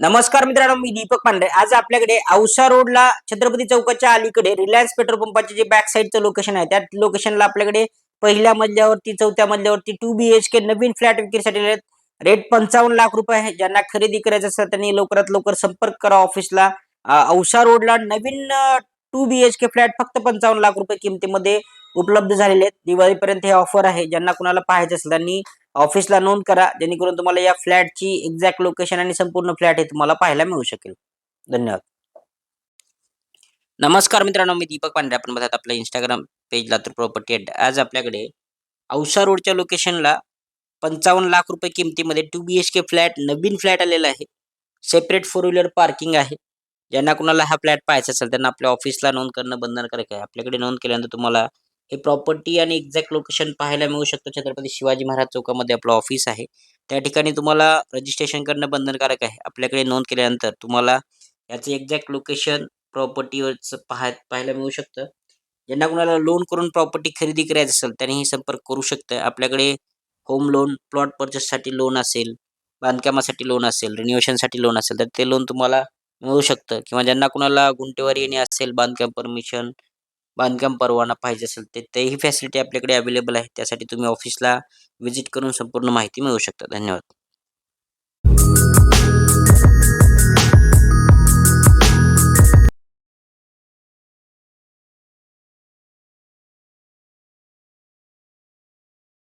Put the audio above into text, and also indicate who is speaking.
Speaker 1: नमस्कार मित्रांनो मी दीपक पांडे आज आपल्याकडे औसा रोडला छत्रपती चौकाच्या अलीकडे रिलायन्स पेट्रोल पंपाचे जे बॅक साईडचं लोकेशन आहे त्या लोकेशनला आपल्याकडे पहिल्या मजल्यावरती चौथ्या मजल्यावरती टू बी एच के नवीन फ्लॅट विक्रीसाठी रेट पंचावन्न लाख रुपये आहे. ज्यांना खरेदी करायचं असेल त्यांनी लवकरात लवकर संपर्क करा ऑफिसला औसा रोडला नवीन two B H K flat फक्त पंचावन्न लाख रुपये किमतीमध्ये उपलब्ध झालेले आहेत. दिवाळीपर्यंत हे ऑफर आहे. ज्यांना कुणाला पाहायचं असेल त्यांनी ऑफिसला नोंद करा जेणेकरून तुम्हाला या फ्लॅटची एक्झॅक्ट लोकेशन आणि संपूर्ण फ्लॅट हे तुम्हाला पाहायला मिळू शकेल. धन्यवाद. नमस्कार मित्रांनो मी दीपक पांढरे. आपण बघत आपल्या इंस्टाग्राम पेज लातूर प्रॉपर्टी आज आपल्याकडे औसा रोडच्या लोकेशनला पंचावन्न लाख रुपये किमतीमध्ये two B H K flat नवीन फ्लॅट आलेला आहे. सेपरेट फोर व्हीलर पार्किंग आहे. ज्यांना कुणाला हा फ्लॅट पाहायचा असेल त्यांना आपल्या ऑफिसला नोंद करणं बंधनकारक आहे. आपल्याकडे नोंद केल्यानंतर तुम्हाला हे प्रॉपर्टी आणि एक्झॅक्ट लोकेशन पाहायला मिळू शकतं. छत्रपती शिवाजी महाराज चौकामध्ये आपलं ऑफिस आहे. त्या ठिकाणी तुम्हाला रजिस्ट्रेशन करणं बंधनकारक आहे. आपल्याकडे नोंद केल्यानंतर तुम्हाला याचं एक्झॅक्ट लोकेशन प्रॉपर्टीवरचं पाहाय पाहायला मिळू शकतं. ज्यांना कुणाला लोन करून प्रॉपर्टी खरेदी करायचं असेल त्यांनीही संपर्क करू शकतं. आपल्याकडे होम लोन प्लॉट पर्चेससाठी लोन असेल बांधकामासाठी लोन असेल रिन्युएशनसाठी लोन असेल तर ते लोन तुम्हाला मिळू शकतं. किंवा ज्यांना कुणाला गुंटेवारी येणे असेल बांधकाम परमिशन बांधकाम परवाना पाहिजे असेल ते तेही फॅसिलिटी आपल्याकडे अवेलेबल आहे. त्यासाठी तुम्ही ऑफिसला व्हिजिट करून संपूर्ण माहिती मिळवू शकता. धन्यवाद.